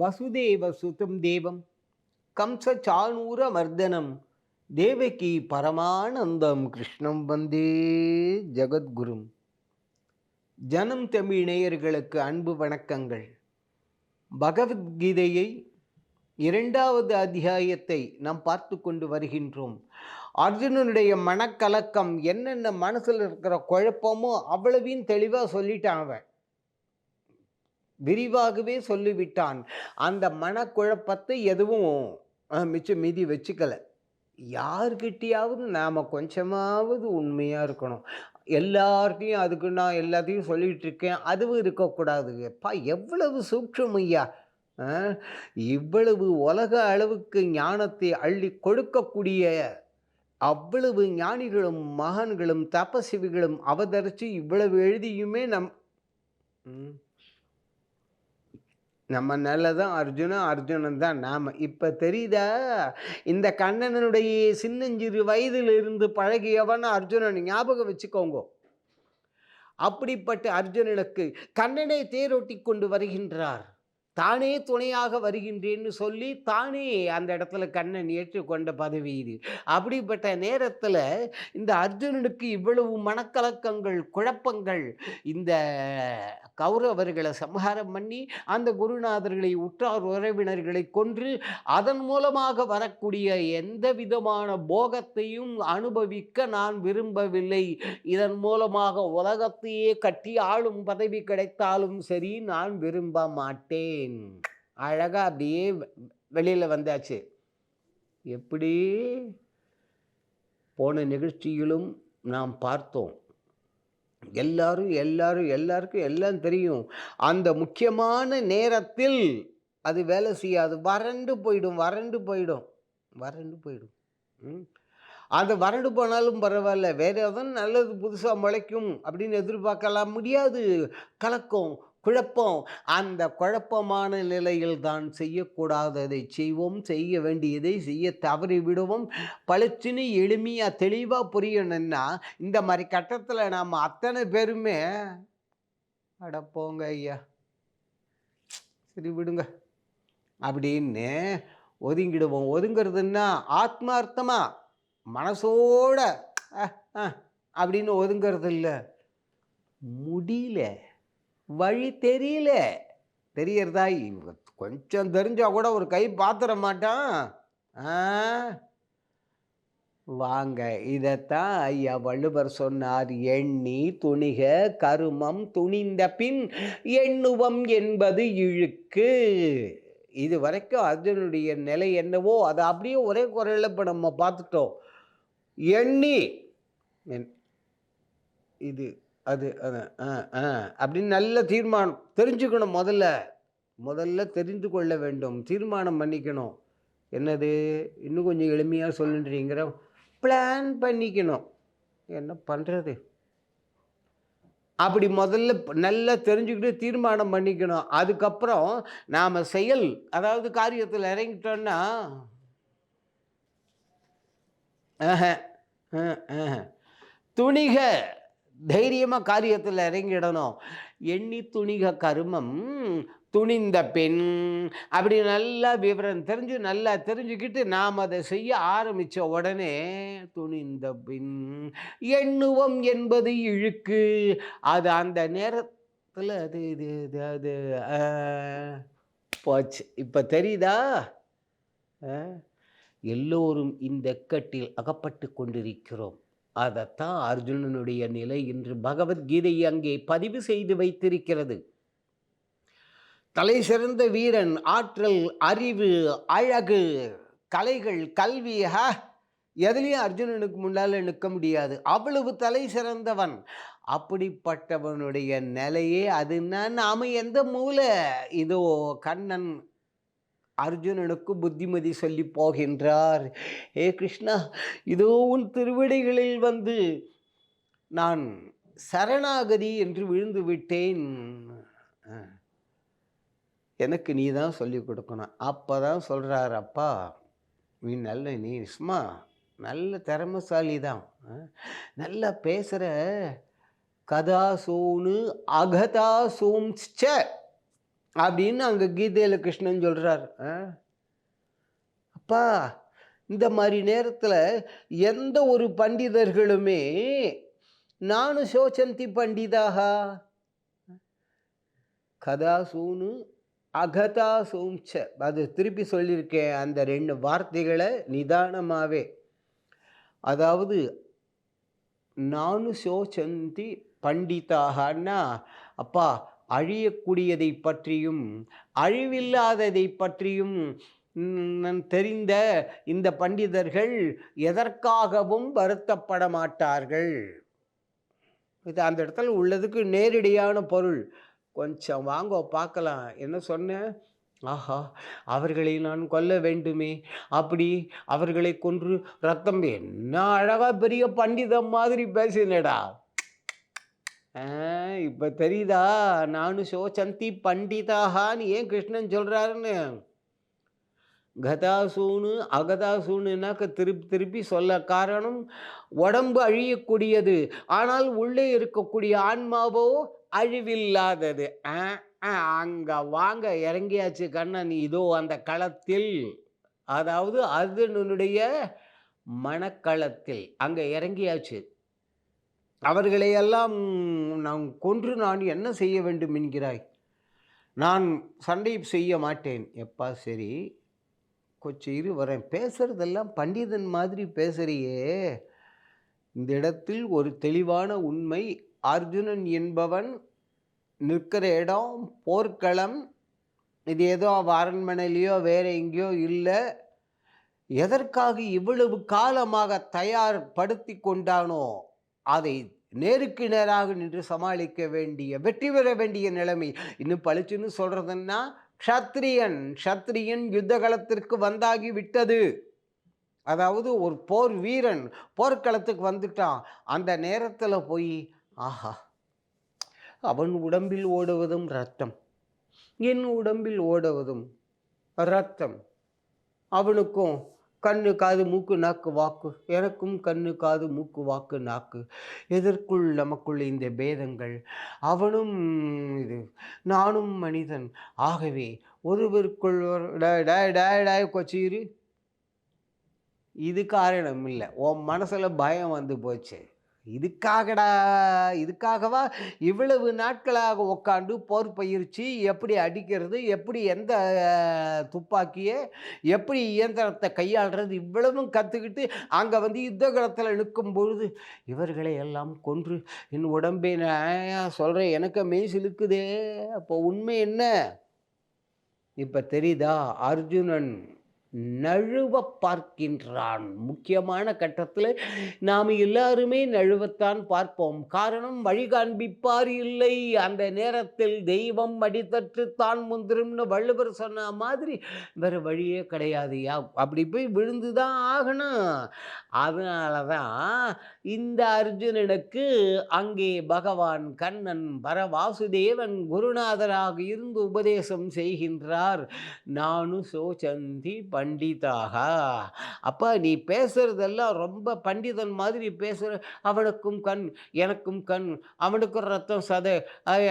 வசுதேவ சுதம் தேவம் கம்ச சாணூர மர்தனம் தேவகி பரமானந்தம் கிருஷ்ணம் வந்தே ஜெகத்குரும். ஜனம் தமிழ் நேயர்களுக்கு அன்பு வணக்கங்கள். பகவத்கீதையை இரண்டாவது அத்தியாயத்தை நாம் பார்த்து கொண்டு வருகின்றோம். அர்ஜுனனுடைய மனக்கலக்கம் என்னென்ன மனசில் இருக்கிற குழப்பமோ அவ்வளவையும் தெளிவாக சொல்லிட்டான் அவன். விரிவாகவே சொல்லிவிட்டான். அந்த மனக்குழப்பத்தை எதுவும் மிச்சம் மீதி வச்சுக்கல. யார்கிட்டையாவது நாம் கொஞ்சமாவது உண்மையாக இருக்கணும். எல்லார்ட்டையும் அதுக்கு நான் எல்லாத்தையும் சொல்லிகிட்டு இருக்கேன் அதுவும் இருக்கக்கூடாது. எப்பா எவ்வளவு சூட்சம் ஐயா? இவ்வளவு உலக அளவுக்கு ஞானத்தை அள்ளி கொடுக்கக்கூடிய அவ்வளவு ஞானிகளும் மகான்களும் தபசிவிகளும் அவதரித்து இவ்வளவு எழுதியுமே நம் ம். நம்ம நல்லதான் அர்ஜுனன் அர்ஜுனன் தான் நாம். இப்போ தெரியுதா? இந்த கண்ணனுடைய சின்னஞ்சிறு வயதிலிருந்து பழகியவன் அர்ஜுனன். ஞாபகம் வச்சுக்கோங்க. அப்படிப்பட்ட அர்ஜுனனுக்கு கண்ணனை தேரோட்டி கொண்டு வருகின்றார். தானே துணையாக வருகின்றேன்னு சொல்லி தானே அந்த இடத்துல கண்ணன் ஏற்றுக்கொண்ட பதவி இது. அப்படிப்பட்ட நேரத்தில் இந்த அர்ஜுனனுக்கு இவ்வளவு மனக்கலக்கங்கள் குழப்பங்கள் இந்த கௌரவர்களை சம்ஹாரம் பண்ணி அந்த குருநாதர்களை உற்றார் உறவினர்களை கொன்று அதன் மூலமாக வரக்கூடிய எந்த விதமான போகத்தையும் அனுபவிக்க நான் விரும்பவில்லை. இதன் மூலமாக உலகத்தையே கட்டி ஆளும் பதவி கிடைத்தாலும் சரி நான் விரும்ப மாட்டேன். அழகாக அப்படியே வெ- வந்தாச்சு. எப்படி? போன நிகழ்ச்சியிலும் நாம் பார்த்தோம். எல்லாரும் எல்லாரும் எல்லாருக்கும் எல்லாம் தெரியும். அந்த முக்கியமான நேரத்தில் அது வேலை செய்யாது. வறண்டு போயிடும் வறண்டு போயிடும். வறண்டு போயிடும். ம். அது வறண்டு போனாலும் பரவாயில்ல. வேறு எதுவும் நல்லது புதுசாக முளைக்கும் அப்படின்னு எதிர்பார்க்கலாம். முடியாது. கலக்கம். குழப்பம். அந்த குழப்பமான நிலையில் தான் செய்யக்கூடாததை செய்வோம் செய்ய வேண்டியதை செய்ய தவறி விடுவோம். பளிச்சுன்னு எளிமையாக தெளிவாக புரியணும்னா இந்த மாதிரி கட்டத்தில் நாம் அத்தனை பேருமே அடப்போங்க ஐயா. சரி விடுங்க. அப்படின்னு ஒதுங்கிடுவோம். ஒதுங்கிறதுன்னா ஆத்மார்த்தமாக மனசோட அப்படின்னு ஒதுங்கிறது இல்லை முடியல. வழி தெரியல. தெரியறதா? கொஞ்சம் தெரிஞ்சால் கூட ஒரு கை பாத்திர மாட்டான். வாங்க இதைத்தான் ஐயா வள்ளுவர் சொன்னார். எண்ணி துணிக கருமம் துணிந்த பின் எண்ணுவம் என்பது இழுக்கு. இது வரைக்கும் அர்ஜுனுடைய நிலை என்னவோ அதை அப்படியே ஒரே குறையில் இப்போ நம்ம பார்த்துட்டோம். எண்ணி. என்- இது அது அது, ஆ ஆ. அப்படின்னு நல்ல தீர்மானம். தெரிஞ்சுக்கணும் முதல்ல. முதல்ல தெரிந்து கொள்ள வேண்டும். தீர்மானம் பண்ணிக்கணும். என்னது? இன்னும் கொஞ்சம் எளிமையாக சொல்லுன்றீங்கிற பிளான் பண்ணிக்கணும். என்ன பண்ணுறது அப்படி முதல்ல நல்லா தெரிஞ்சுக்கிட்டு தீர்மானம் பண்ணிக்கணும். அதுக்கப்புறம் நாம் செயல் அதாவது காரியத்தில் இறங்கிட்டோன்னா ஆஹா, துணிக. தைரியமாக காரியத்தில் இறங்கிடணும். எண்ணி துணிக கருமம் துணிந்த பெண். அப்படி நல்லா விவரம் தெரிஞ்சு நல்லா தெரிஞ்சுக்கிட்டு நாம் அதை செய்ய ஆரம்பித்த உடனே துணிந்த பெண். எண்ணுவம் என்பது இழுக்கு. அது அந்த நேரத்தில் அது இது இது அது போச்சு. இப்போ தெரியுதா? ஆ? எல்லோரும் இந்த இக்கட்டில் அகப்பட்டு கொண்டிருக்கிறோம். அதைத்தான் அர்ஜுனனுடைய நிலை என்று பகவத்கீதை அங்கே பதிவு செய்து வைத்திருக்கிறது. தலை சிறந்த வீரன் ஆற்றல் அறிவு அழகு கலைகள் கல்வி ஹ எதுலேயும் அர்ஜுனனுக்கு முன்னால் நிற்க முடியாது. அவ்வளவு தலை சிறந்தவன். அப்படிப்பட்டவனுடைய நிலையே அதுன்னா நாம் எந்த மூலை? இதோ கண்ணன் அர்ஜுனனுக்கு புத்திமதி சொல்லி போகின்றார். ஏ கிருஷ்ணா இதோ உன் திருவிடைகளில் வந்து நான் சரணாகதி என்று விழுந்து விட்டேன். எனக்கு நீ தான் சொல்லி கொடுக்கணும். அப்போ தான் சொல்கிறார் அப்பா நீ நல்ல நீ சும்மா நல்ல திறமசாலி தான். நல்லா பேசுகிற கதா சோனு அகதா அப்படின்னு அங்கே கீதையில் கிருஷ்ணன் சொல்கிறார் அப்பா இந்த மாதிரி நேரத்தில் எந்த ஒரு பண்டிதர்களுமே நானும் சோச்சந்தி கதா கதாசூனு அகதா சூம்ச. அது திருப்பி சொல்லியிருக்கேன் அந்த ரெண்டு வார்த்தைகளை நிதானமாகவே அதாவது நானு சோசந்தி பண்டிதாகன்னா அப்பா அழியக்கூடியதை பற்றியும் அழிவில்லாததை பற்றியும் தெரிந்த இந்த பண்டிதர்கள் எதற்காகவும் வருத்தப்பட மாட்டார்கள். இது அந்த இடத்துல உள்ளதுக்கு நேரடியான பொருள். கொஞ்சம் வாங்க பார்க்கலாம். என்ன சொன்னேன் ஆஹா அவர்களை நான் கொல்ல வேண்டுமே. அப்படி அவர்களை கொன்று ரத்தம். என்ன அழகா பெரிய பண்டிதம் மாதிரி பேசினடா. இப்போ தெரியுதா? நானும் சோச்சந்தி பண்டிதாகான்னு ஏன் கிருஷ்ணன் சொல்கிறாருன்னு கதாசூனு அகதாசூனுனாக்க திருப்பி திருப்பி சொல்ல காரணம் உடம்பு அழியக்கூடியது. ஆனால் உள்ளே இருக்கக்கூடிய ஆன்மாவோ அழிவில்லாதது. ஆ, ஆ, வாங்க இறங்கியாச்சு கண்ணன் இதோ அந்த களத்தில். அதாவது அர்ஜுனனுடைய மனக்களத்தில். அங்கே இறங்கியாச்சு. அவர்களையெல்லாம் நான் கொன்று நான் என்ன செய்ய வேண்டும் என்கிறாய்? நான் சண்டை செய்ய மாட்டேன். எப்பா சரி. கொஞ்சம் இரு வரேன். பேசுறதெல்லாம் பண்டிதன் மாதிரி பேசுறியே. இந்த இடத்தில் ஒரு தெளிவான உண்மை. அர்ஜுனன் என்பவன் நிற்கிற இடம் போர்க்களம். இது ஏதோ அரண்மனையிலையோ வேற எங்கேயோ இல்லை. எதற்காக இவ்வளவு காலமாக தயார்படுத்தி கொண்டானோ? அதை நேருக்கு நேராக நின்று சமாளிக்க வேண்டிய வெற்றி பெற வேண்டிய நிலைமை இன்னும் பளிச்சுன்னு சொல்கிறதுன்னா க்ஷத்ரியன் க்ஷத்ரியன் யுத்த களத்திற்கு வந்தாகி விட்டது. அதாவது ஒரு போர் வீரன் போர்க்களத்துக்கு வந்துட்டான். அந்த நேரத்தில் போய் ஆஹா அவன் உடம்பில் ஓடுவதும் ரத்தம். என் உடம்பில் ஓடுவதும் ரத்தம். அவனுக்கும் கண்ணு காது மூக்கு நாக்கு வாக்கு. எனக்கும் கண்ணு காது மூக்கு வாக்கு நாக்கு. எதற்குள் நமக்குள் இந்த பேதங்கள்? அவனும் இது நானும் மனிதன். ஆகவே ஒருவருக்குள் ஒரு- டாய் டாய் டேய், டேய், இது காரணம் இல்லை. உன் மனசில் பயம் வந்து போச்சு. இதுக்காகடா இதுக்காகவா? இவ்வளவு நாட்களாக உட்காந்து போர் பயிற்சி எப்படி அடிக்கிறது எப்படி எந்த துப்பாக்கியை எப்படி இயந்திரத்தை கையாளுறது இவ்வளவும் கற்றுக்கிட்டு அங்கே வந்து யுத்த களத்தில் நிற்கும் பொழுது இவர்களை எல்லாம் கொன்று என் உடம்பே நான் சொல்கிறேன் எனக்கு மெய் சிலுக்குதே. அப்போ உண்மை என்ன? இப்போ தெரியுதா? அர்ஜுனன் நழுவ பார்க்கின்றான். முக்கியமான கட்டத்தில் நாம் எல்லாருமே நழுவத்தான் பார்ப்போம். காரணம் வழி காண்பிப்பார் இல்லை. அந்த நேரத்தில் தெய்வம் அடித்தற்று தான் முந்திரும்னு வள்ளுவர் சொன்ன மாதிரி வேறு வழியே கிடையாது. யா அப்படி போய் விழுந்து தான் ஆகணும். அதனால தான் இந்த அர்ஜுனனுக்கு அங்கே பகவான் கண்ணன் பரவாசுதேவன் குருநாதராக இருந்து உபதேசம் செய்கின்றார். நானும் சோச்சந்தி பண்டிதாக? அப்பா நீ பேசுறதெல்லாம் ரொம்ப பண்டிதன் மாதிரி பேசுகிற அவனுக்கும் கண் எனக்கும் கண் அவனுக்கும் ரத்தம் சதை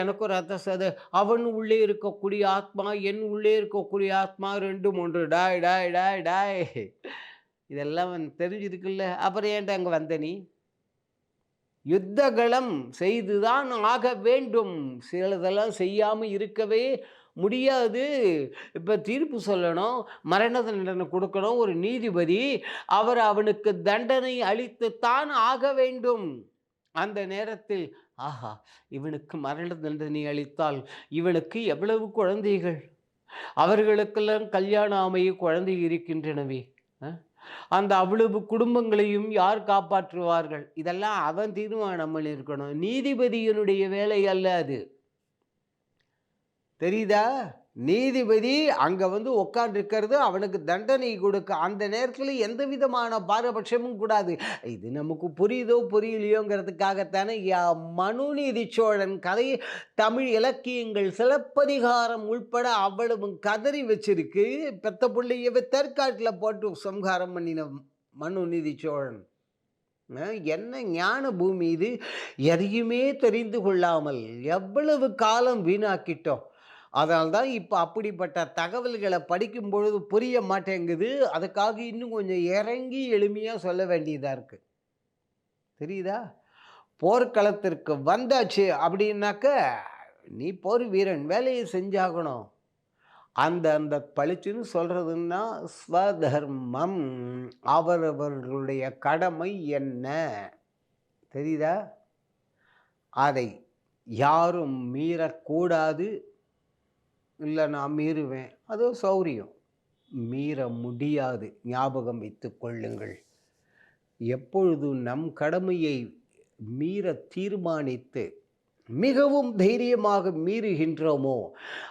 எனக்கும் ரத்த சதை அவன் உள்ளே இருக்கக்கூடிய ஆத்மா என் உள்ளே இருக்கக்கூடிய ஆத்மா ரெண்டும் மூன்று டாய் டாய் டாய் டாய். இதெல்லாம் வந்து தெரிஞ்சிருக்குல்ல. அப்புறம் ஏன்டா அங்கே வந்த நீ? யுத்தகளம் செய்துதான் ஆக வேண்டும். சிலதெல்லாம் செய்யாமல் இருக்கவே முடியாது. இப்போ தீர்ப்பு சொல்லணும் மரண தண்டனை கொடுக்கணும் ஒரு நீதிபதி அவர் அவனுக்கு தண்டனை அளித்துத்தான் ஆக வேண்டும். அந்த நேரத்தில் ஆஹா இவனுக்கு மரண தண்டனை அளித்தால் இவனுக்கு எவ்வளவு குழந்தைகள்? அவர்களுக்கெல்லாம் கல்யாணம் அமைய குழந்தை இருக்கின்றனவே அந்த அவ்வளவு குடும்பங்களையும் யார் காப்பாற்றுவார்கள்? இதெல்லாம் அவன் தீர்மானம் பண்ணியிருக்கணும் நீதிபதியினுடைய வேலை அல்ல அது. தெரியுதா? நீதிபதி அங்கே வந்து உட்காந்துருக்கிறது அவனுக்கு தண்டனை கொடுக்க அந்த நேரத்தில் எந்த விதமான பாரபட்சமும் கூடாது. இது நமக்கு புரியுதோ புரியலையோங்கிறதுக்காகத்தானே மனுநீதி சோழன் கதை தமிழ் இலக்கியங்கள் சிலப்பதிகாரம் உள்பட அவ்வளவு கதறி வச்சிருக்கு. பெத்த பிள்ளையவே தெற்காட்டில் போட்டு சம்ஹாரம் பண்ணின மனுநீதி சோழன். என்ன ஞான பூமி இது? எதையுமே தெரிந்து கொள்ளாமல் எவ்வளவு காலம் வீணாக்கிட்டோம்? அதனால்தான் இப்போ அப்படிப்பட்ட தகவல்களை படிக்கும் பொழுது புரிய மாட்டேங்குது. அதுக்காக இன்னும் கொஞ்சம் இறங்கி எளிமையாக சொல்ல வேண்டியதாக இருக்குது தெரியுதா? போர்க்களத்திற்கு வந்தாச்சு அப்படின்னாக்க, நீ போர் வீரன். வேலையை செஞ்சாகணும். அந்த அந்த பளிச்சுன்னு சொல்கிறதுன்னா ஸ்வதர்மம். அவரவர்களுடைய கடமை என்ன? தெரியுதா? அதை யாரும் மீறக்கூடாது. இல்லை நான் மீறுவேன். அது சௌரியம். மீற முடியாது. ஞாபகம் வைத்து கொள்ளுங்கள். எப்பொழுதும் நம் கடமையை மீற தீர்மானித்து, மிகவும் தைரியமாக மீறுகின்றோமோ,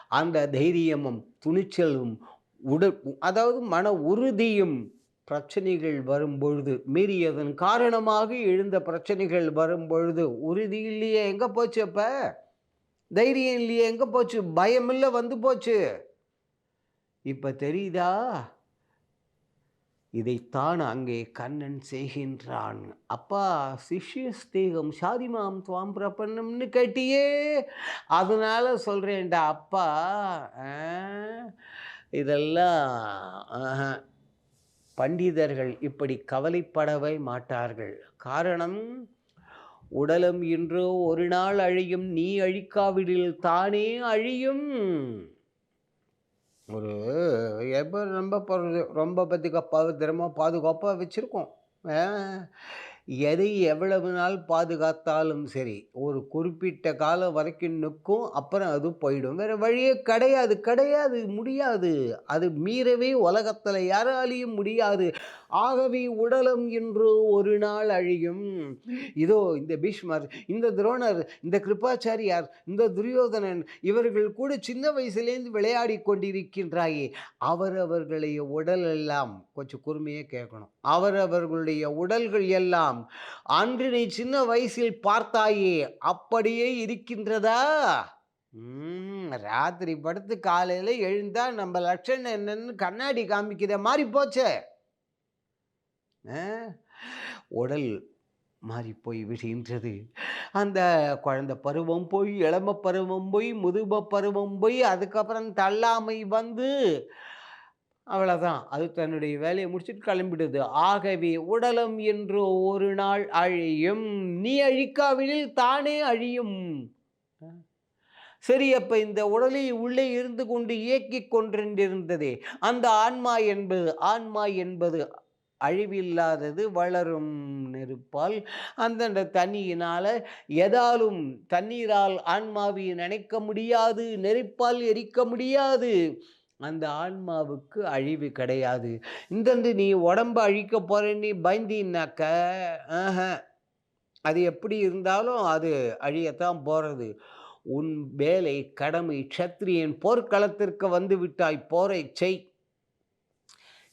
அந்த தைரியமும், துணிச்சலும், உடல் அதாவது மன உறுதியும் பிரச்சனைகள் வரும்பொழுது, மீறியதன் காரணமாக எழுந்த பிரச்சனைகள் வரும்பொழுது, உறுதி இல்லையே எங்கே போச்சு தைரியம் இல்லையே எங்கே போச்சு? பயமில்ல வந்து போச்சு. இப்போ தெரியுதா? இதைத்தான் அங்கே கண்ணன் செய்கின்றான். அப்பா சிஷ்யஸ்தேகம் ஷாதிமாம் துவாம் பிரபன்னம்னு கேட்டியே, அதனால சொல்கிறேன்டா அப்பா. ஆ இதெல்லாம் பண்டிதர்கள் இப்படி கவலைப்படவே மாட்டார்கள். காரணம், உடலும் இன்று ஒரு நாள் அழியும். நீ அழிக்காவிடில் தானே அழியும். ஒரு எப்போ ரொம்ப ரொம்ப பத்திக பத்திரமா பாதுகாப்பா வச்சிருக்கோம். எதை எவ்வளவு நாள் பாதுகாத்தாலும் சரி, ஒரு குறிப்பிட்ட காலம் வரைக்கும் நிற்கும் அப்புறம் அது போயிடும். வேறு வழியே கிடையாது, கிடையாது. முடியாது. அது மீறவே உலகத்தில் யாராலையும் முடியாது. ஆகவே உடலம் என்றோ ஒரு நாள் அழியும். இதோ இந்த பீஷ்மர், இந்த துரோணர், இந்த கிருபாச்சாரியார், இந்த துரியோதனன் இவர்கள் கூட சின்ன வயசுலேருந்து விளையாடி கொண்டிருக்கின்றாயே, அவரவர்களுடைய உடல் எல்லாம் கொஞ்சம் கூர்மையா கேட்கணும். அவரவர்களுடைய உடல்கள் எல்லாம் அன்று நீ சின்ன வயசில் பார்த்தாயே, அப்படியே இருக்கின்றதா? ராத்திரி படுத்து காலையில் எழுந்தா நம்ம லட்சணம் என்னன்னு கண்ணாடி காமிக்கிற மாதிரி போச்சே. ஆ உடல் மாறி போய் விடுகின்றது. அந்த குழந்தை பருவம் போய், இளம பருவம் போய், முதும பருவம் போய், அதுக்கப்புறம் தள்ளாமை வந்து, அவ்வளோதான் அது தன்னுடைய வேலையை முடிச்சுட்டு கிளம்பிடுது. ஆகவே உடலம் என்று ஒரு நாள் அழியும். நீ அழிக்காவிடில் தானே அழியும். சரி அப்போ இந்த உடலை உள்ளே இருந்து கொண்டு இயக்கிக் கொண்டிருந்ததே, அந்த ஆன்மா என்பது ஆன்மா என்பது அழிவில்லாதது. வளரும் நெருப்பால், அந்தந்த தண்ணியினால் எதாலும் தண்ணீரால் ஆன்மாவை நினைக்க முடியாது. நெருப்பால் எரிக்க முடியாது. அந்த ஆன்மாவுக்கு அழிவு கிடையாது. இந்தந்து நீ உடம்ப அழிக்க போகிறேன்னு நீ பயந்தீன்னாக்க, ஆஹ. அது எப்படி இருந்தாலும் அது அழியத்தான் போகிறது உன் வேலை, கடமை சத்திரியன் போர்க்களத்திற்கு வந்து விட்டாய். போரை செய்.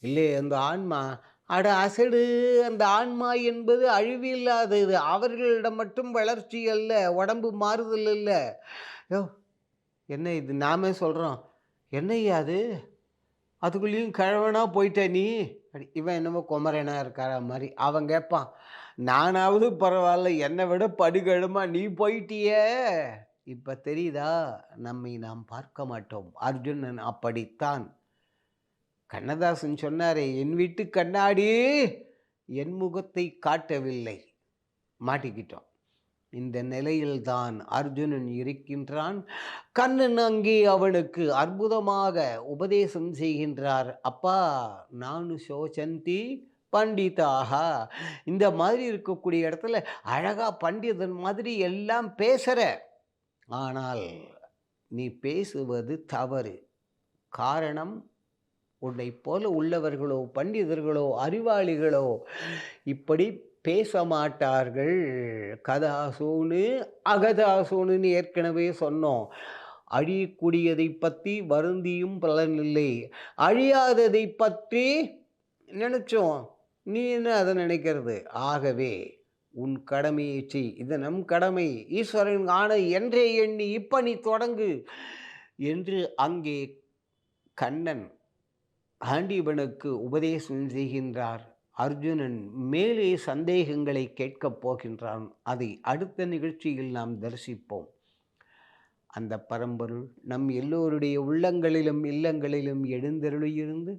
இல்லை அந்த ஆன்மா, அட அசடு அந்த ஆன்மா என்பது அழிவில்லாதது. அவர்களிடம் மட்டும் வளர்ச்சி அல்ல. உடம்பு மாறுதல் இல்லை யோவ்! என்ன இது நாமே சொல்கிறோம் என்னய்யா அது? அதுக்குள்ளேயும் கிழவனா போயிட்ட நீ? அப்டி இவன் என்னமோ குமரனா இருக்கார மாதிரி அவன் கேட்பான், நானாவது பரவாயில்ல என்னை விட படுகழுமா நீ போயிட்டியே! இப்போ தெரியுதா? நம்மை நாம் பார்க்க மாட்டோம். அர்ஜுனன் அப்படித்தான். கண்ணதாசன் சொன்னாரே, என் வீட்டு கண்ணாடி என் முகத்தை காட்டவில்லை. மாட்டிக்கிட்டோம். இந்த நிலையில்தான் அர்ஜுனன் இருக்கின்றான். கண்ணன் அங்கே அவனுக்கு அற்புதமாக உபதேசம் செய்கின்றார். அப்பா நானு சோசந்தி பண்டிதாக. இந்த மாதிரி இருக்கக்கூடிய இடத்துல அழகா பண்டிதன் மாதிரி எல்லாம் பேசுகிற ஆனால் நீ பேசுவது தவறு. காரணம், உன்னை போல உள்ளவர்களோ, பண்டிதர்களோ, அறிவாளிகளோ இப்படி பேச மாட்டார்கள். கதாசூனு, அகதாசூனுன்னு ஏற்கனவே சொன்னோம். அழியக்கூடியதை பற்றி வருந்தியும் பலனில்லை. அழியாததை பற்றி நினச்சோம் நீ என்ன அதை நினைக்கிறது? ஆகவே உன் கடமையை செய். இது நம் கடமை. ஈஸ்வரன் ஆணை என்றே எண்ணி இப்போ நீ தொடங்கு. என்று அங்கே கண்ணன் ஆண்டிபனுக்கு உபதேசம் செய்கின்றார். அர்ஜுனன் மேலே சந்தேகங்களை கேட்கப் போகின்றான். அதை அடுத்த நிகழ்ச்சியில் நாம் தரிசிப்போம். அந்த பரம்பொருள் நம் எல்லோருடைய உள்ளங்களிலும் இல்லங்களிலும் எழுந்தருளியிருந்து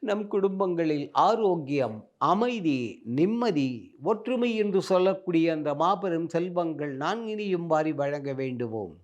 நம் குடும்பங்களில் ஆரோக்கியம் அமைதி நிம்மதி ஒற்றுமை என்று சொல்லக்கூடிய அந்த மாபெரும் செல்வங்கள் நான் இனியும் வாரி வழங்க வேண்டுவோம்